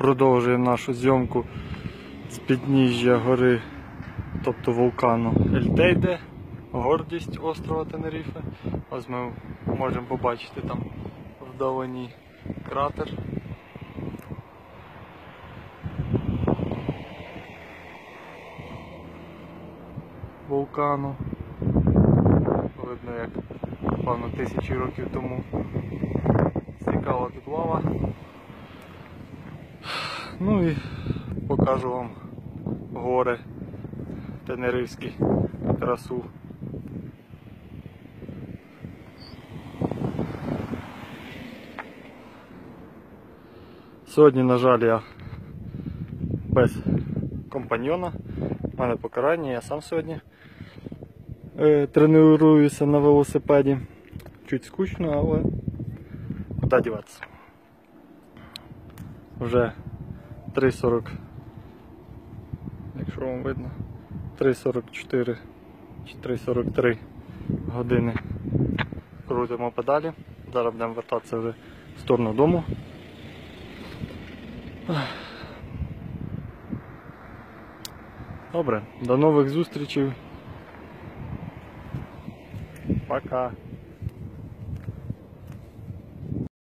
Продовжуємо нашу зйомку з підніжжя гори, тобто вулкану Ельтейде, гордість острова Тенеріфе. Ось ми можемо побачити там вдалині кратер. Вулкану. Видно, як напевно тисячі років тому стікала тут лава. Ну і покажу вам гори Тенерифські, красу. Сьогодні, на жаль, я без компаньйона. У мене покарання, я сам сьогодні е, тренуюся на велосипеді. Чуть скучно, але куди діватися. Вже 3.40, якщо вам видно, 3.44 чи 3.43 години крутимо педалі. Зараз будемо вертатися вже в сторону дому. Добре, до нових зустрічей. Пока.